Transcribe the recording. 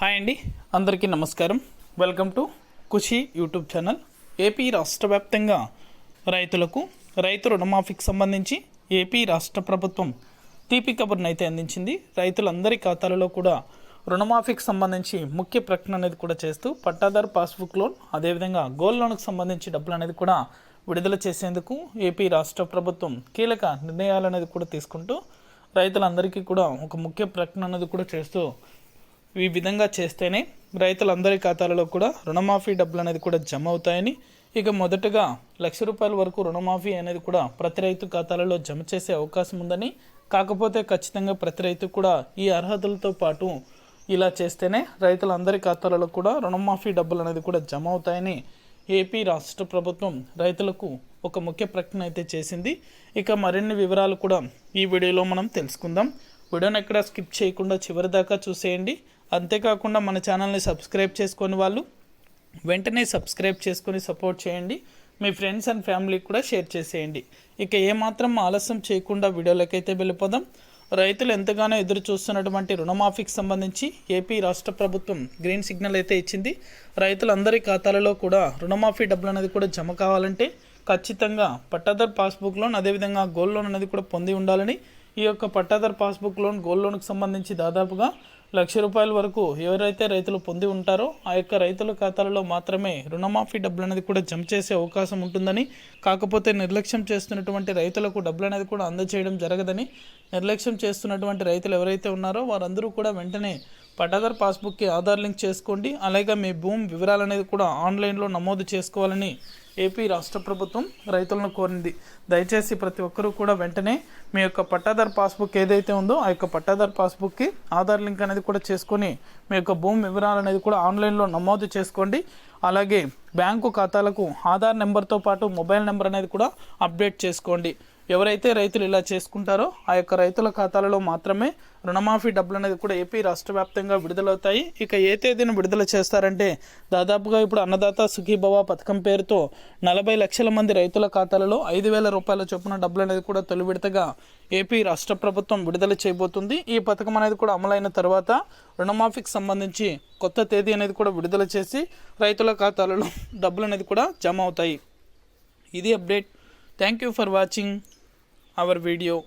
Hi అండి అందరికీ నమస్కారం. Welcome to Khushi YouTube channel. AP రాష్ట్ర వ్యాప్తంగా రైతులకు రైతు రుణమాఫీకి సంబంధించి ఏపీ రాష్ట్ర ప్రభుత్వం తీపి కబుర్ని అయితే అందించింది. రైతులందరి ఖాతాలలో కూడా రుణమాఫీకి సంబంధించి ముఖ్య ప్రకటన అనేది కూడా చేస్తూ పట్టాదారు పాస్బుక్ లోన్ అదేవిధంగా గోల్డ్ లోన్కి సంబంధించి డబ్బులు అనేది కూడా విడుదల చేసేందుకు ఏపీ రాష్ట్ర ప్రభుత్వం కీలక నిర్ణయాలు అనేది కూడా తీసుకుంటూ రైతులందరికీ కూడా ఒక ముఖ్య ప్రకటన అనేది కూడా చేస్తూ ఈ విధంగా చేస్తేనే రైతులందరి ఖాతాలలో కూడా రుణమాఫీ డబ్బులు అనేది కూడా జమ అవుతాయని ఇక మొదటగా లక్ష రూపాయల వరకు రుణమాఫీ అనేది కూడా ప్రతి రైతు ఖాతాలలో జమ చేసే అవకాశం ఉందని కాకపోతే ఖచ్చితంగా ప్రతి రైతు కూడా ఈ అర్హతలతో పాటు ఇలా చేస్తేనే రైతులందరి ఖాతాలలో కూడా రుణమాఫీ డబ్బులు అనేది కూడా జమ అవుతాయని ఏపీ రాష్ట్ర ప్రభుత్వం రైతులకు ఒక ముఖ్య ప్రకటన అయితే చేసింది. ఇక మరిన్ని వివరాలు కూడా ఈ వీడియోలో మనం తెలుసుకుందాం. వీడియోని ఎక్కడ స్కిప్ చేయకుండా చివరి దాకా చూసేయండి. అంతేకాకుండా మన ఛానల్ని సబ్స్క్రైబ్ చేసుకొని వాళ్ళు వెంటనే సబ్స్క్రైబ్ చేసుకొని సపోర్ట్ చేయండి. మీ ఫ్రెండ్స్ అండ్ ఫ్యామిలీకి కూడా షేర్ చేసేయండి. ఇక ఏమాత్రం ఆలస్యం చేయకుండా వీడియోలకైతే వెళ్ళిపోదాం. రైతులు ఎంతగానో ఎదురు చూస్తున్నటువంటి రుణమాఫీకి సంబంధించి ఏపీ రాష్ట్ర ప్రభుత్వం గ్రీన్ సిగ్నల్ అయితే ఇచ్చింది. రైతులందరి ఖాతాలలో కూడా రుణమాఫీ డబ్బులు అనేది కూడా జమ కావాలంటే ఖచ్చితంగా పట్టాదార్ పాస్బుక్ లోన్ అదేవిధంగా గోల్డ్ లోన్ అనేది కూడా పొంది ఉండాలని ఈ యొక్క పట్టాదార్ పాస్బుక్ లోన్ గోల్డ్ లోన్కి సంబంధించి దాదాపుగా లక్ష రూపాయల వరకు ఎవరైతే రైతులు పొంది ఉంటారో ఆ యొక్క రైతుల ఖాతాలలో మాత్రమే రుణమాఫీ డబ్బులు అనేది కూడా జమ చేసే అవకాశం ఉంటుందని కాకపోతే నిర్లక్ష్యం చేస్తున్నటువంటి రైతులకు డబ్బులు అనేది కూడా అందజేయడం జరగదని నిర్లక్ష్యం చేస్తున్నటువంటి రైతులు ఎవరైతే ఉన్నారో వారందరూ కూడా వెంటనే పట్టాదార్ పాస్బుక్కి ఆధార్ లింక్ చేసుకోండి. అలాగే మీ భూమి వివరాలు అనేది కూడా ఆన్లైన్లో నమోదు చేసుకోవాలని ఏపీ రాష్ట్ర ప్రభుత్వం రైతులను కోరింది. దయచేసి ప్రతి ఒక్కరూ కూడా వెంటనే మీ యొక్క పట్టాదార్ పాస్బుక్ ఏదైతే ఉందో ఆ యొక్క పట్టాదార్ పాస్బుక్కి ఆధార్ లింక్ అనేది కూడా చేసుకొని మీ యొక్క భూమి వివరాలు అనేది కూడా ఆన్లైన్లో నమోదు చేసుకోండి. అలాగే బ్యాంకు ఖాతాలకు ఆధార్ నెంబర్తో పాటు మొబైల్ నెంబర్ అనేది కూడా అప్డేట్ చేసుకోండి. ఎవరైతే రైతులు ఇలా చేసుకుంటారో ఆ యొక్క రైతుల ఖాతాలలో మాత్రమే రుణమాఫీ డబ్బులు అనేది కూడా ఏపీ రాష్ట్ర వ్యాప్తంగా విడుదలవుతాయి. ఇక ఏ తేదీన విడుదల చేస్తారంటే దాదాపుగా ఇప్పుడు అన్నదాత సుఖీభవ పథకం పేరుతో నలభై లక్షల మంది రైతుల ఖాతాలలో ఐదు వేల రూపాయల చొప్పున డబ్బులు అనేది కూడా తొలి విడతగా ఏపీ రాష్ట్ర ప్రభుత్వం విడుదల చేయబోతుంది. ఈ పథకం అనేది కూడా అమలైన తర్వాత రుణమాఫీకి సంబంధించి కొత్త తేదీ అనేది కూడా విడుదల చేసి రైతుల ఖాతాలలో డబ్బులు అనేది కూడా జమ అవుతాయి. ఇది update. Thank you for watching. our video.